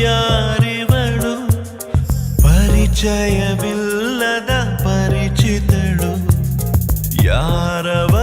ಯಾರಿವಳು ಪರಿಚಯವಿಲ್ಲದ ಪರಿಚಿತಳು ಯಾರವ